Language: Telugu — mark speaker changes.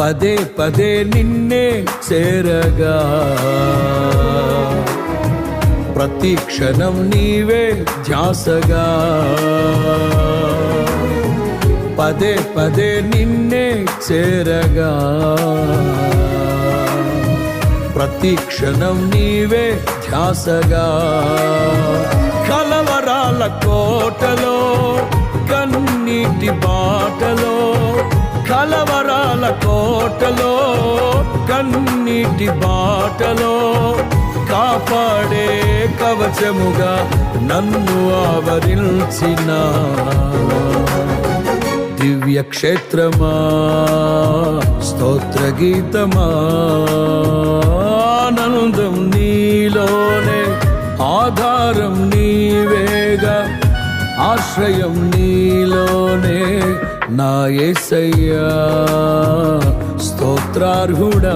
Speaker 1: పదే పదే నిన్నే చేరగా. ప్రతి క్షణం నీవే ధ్యాసగా. పదే పదే నిన్నే చేరగా. ప్రతి క్షణం నీవే ధ్యాసగా. కలవరాల కోటలో కన్నీటి బాటలో కలవరాల కోటలో కన్నీటి బాటలో కాపాడే కవచముగా నన్ను ఆవరించిన దివ్య క్షేత్రమా స్తోత్ర గీతమా ఆనందం నీలోనే ఆధారం నీవేగా ఆశ్రయం నీలోనే నా యేసయ్యా పాత్రార్హుడా